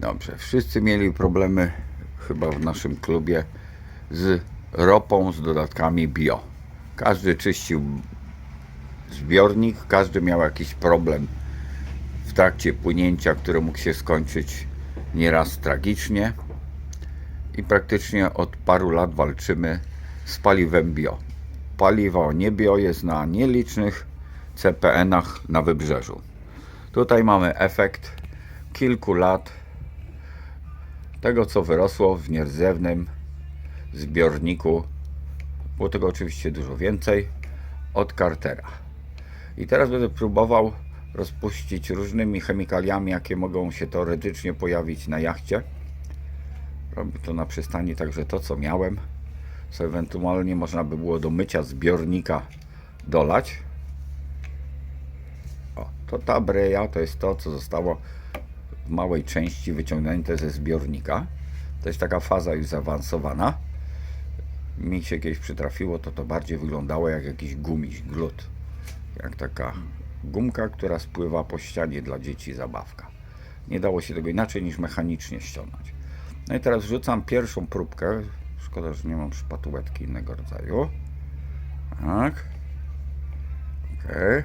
Dobrze, wszyscy mieli problemy chyba w naszym klubie z ropą z dodatkami bio. Każdy czyścił zbiornik, każdy miał jakiś problem w trakcie płynięcia, który mógł się skończyć nieraz tragicznie. I praktycznie od paru lat walczymy z paliwem bio. Paliwo nie bio jest na nielicznych CPN-ach na wybrzeżu. Tutaj mamy efekt kilku lat tego, co wyrosło w nierdzewnym zbiorniku. Było tego oczywiście dużo więcej od Cartera. I teraz będę próbował rozpuścić różnymi chemikaliami, jakie mogą się teoretycznie pojawić na jachcie. Robię to na przystani, także to, co miałem, co ewentualnie można by było do mycia zbiornika dolać. O, to ta breja to jest to, co zostało w małej części wyciągnięte ze zbiornika. To jest taka faza już zaawansowana. Mi się kiedyś przytrafiło, to to bardziej wyglądało jak jakiś gumiś, glut. Jak taka gumka, która spływa po ścianie dla dzieci zabawka. Nie dało się tego inaczej niż mechanicznie ściągnąć. No i teraz wrzucam pierwszą próbkę. Szkoda, że nie mam szpatułetki innego rodzaju. Tak. Okej.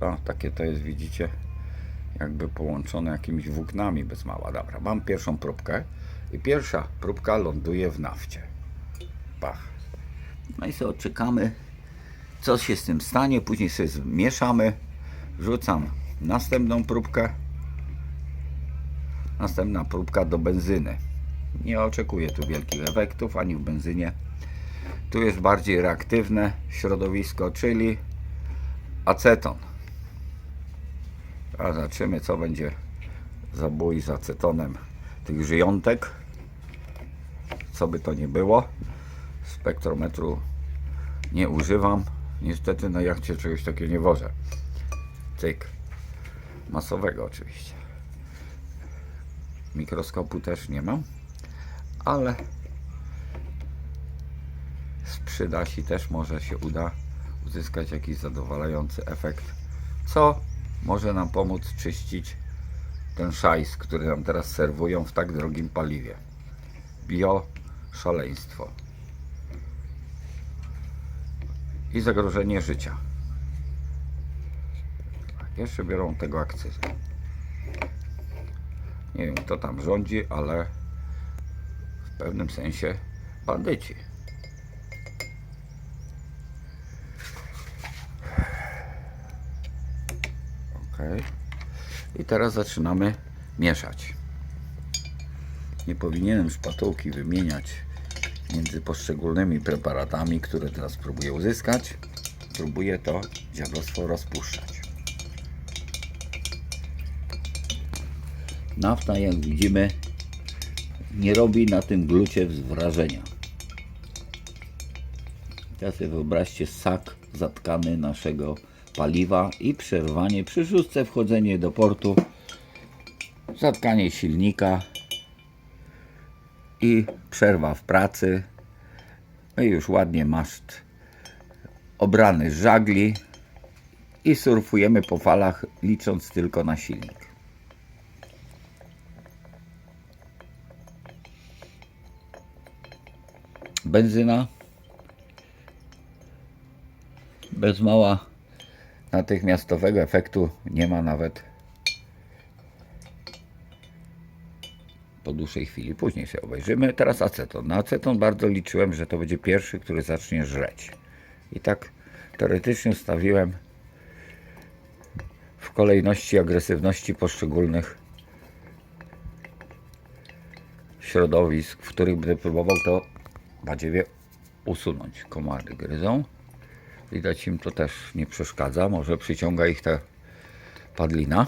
O, takie to jest, widzicie, jakby połączone jakimiś włóknami bez mała. Dobra, mam pierwszą próbkę i pierwsza próbka ląduje w nafcie. Pach. No i sobie czekamy, co się z tym stanie. Później sobie zmieszamy. Wrzucam następną próbkę. Następna próbka do benzyny. Nie oczekuję tu wielkich efektów ani w benzynie. Tu jest bardziej reaktywne środowisko, czyli aceton. A zobaczymy, co będzie zabój z acetonem tych żyjątek. Co by to nie było. Spektrometru nie używam. Niestety na jachcie czegoś takiego nie wożę. Cyk. Masowego oczywiście. Mikroskopu też nie mam. Ale z przydasi też może się uda uzyskać jakiś zadowalający efekt. Co może nam pomóc czyścić ten szajs, który nam teraz serwują w tak drogim paliwie. Bio szaleństwo. I zagrożenie życia. Jeszcze biorą tego akcyzę. Nie wiem kto tam rządzi, ale w pewnym sensie bandyci. I teraz zaczynamy mieszać. Nie powinienem szpatułki wymieniać między poszczególnymi preparatami, które teraz próbuję uzyskać. Próbuję to dziadostwo rozpuszczać. Nafta, jak widzimy, nie robi na tym glucie wrażenia. Teraz sobie wyobraźcie sak zatkany naszego paliwa i przerwanie przy szóstce wchodzenie do portu, zatkanie silnika i przerwa w pracy. No i już ładnie maszt obrany z żagli i surfujemy po falach licząc tylko na silnik. Benzyna bez mała natychmiastowego efektu nie ma nawet po dłuższej chwili. Później się obejrzymy. Teraz aceton. Na aceton bardzo liczyłem, że to będzie pierwszy, który zacznie żreć. I tak teoretycznie ustawiłem w kolejności agresywności poszczególnych środowisk, w których będę próbował to badziewie usunąć. Komary gryzą. Widać im to też nie przeszkadza. Może przyciąga ich ta padlina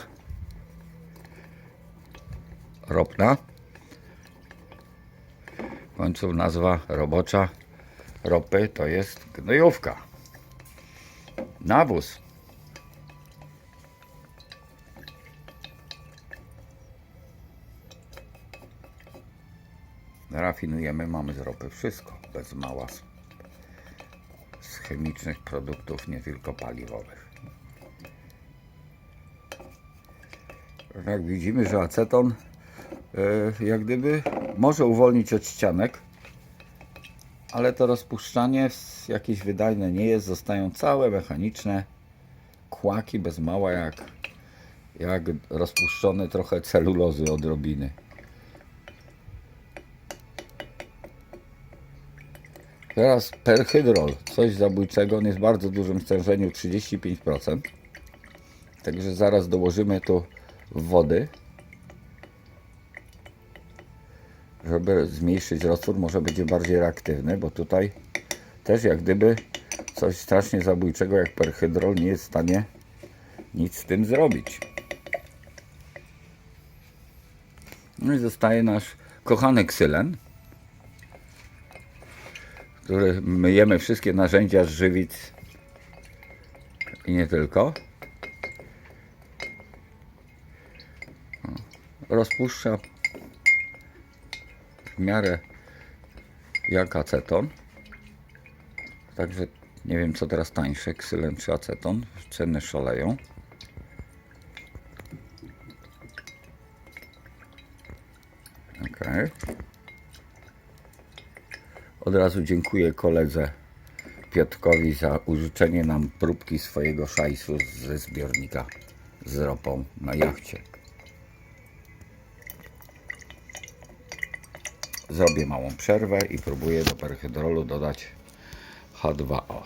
ropna. W końcu nazwa robocza ropy to jest gnojówka. Nawóz. Rafinujemy, mamy z ropy wszystko, bez mała chemicznych produktów, nie tylko paliwowych. Jak widzimy, że aceton e, jak gdyby może uwolnić od ścianek, ale to rozpuszczanie jakieś wydajne nie jest, zostają całe mechaniczne kłaki bez mała jak, jak rozpuszczone trochę celulozy odrobiny. Teraz perhydrol, coś zabójczego, on jest w bardzo dużym stężeniu 35%. Także zaraz dołożymy tu wody, żeby zmniejszyć roztwór, może będzie bardziej reaktywny, bo tutaj też jak gdyby coś strasznie zabójczego jak perhydrol nie jest w stanie nic z tym zrobić. No i zostaje nasz kochany ksylen, który myjemy wszystkie narzędzia z żywic i nie tylko. Rozpuszcza w miarę jak aceton. Także nie wiem co teraz tańsze, ksylen czy aceton. Ceny szaleją. Okej. Od razu dziękuję koledze Piotkowi za użyczenie nam próbki swojego szajsu ze zbiornika z ropą na jachcie. Zrobię małą przerwę i próbuję do perhydrolu dodać H2O.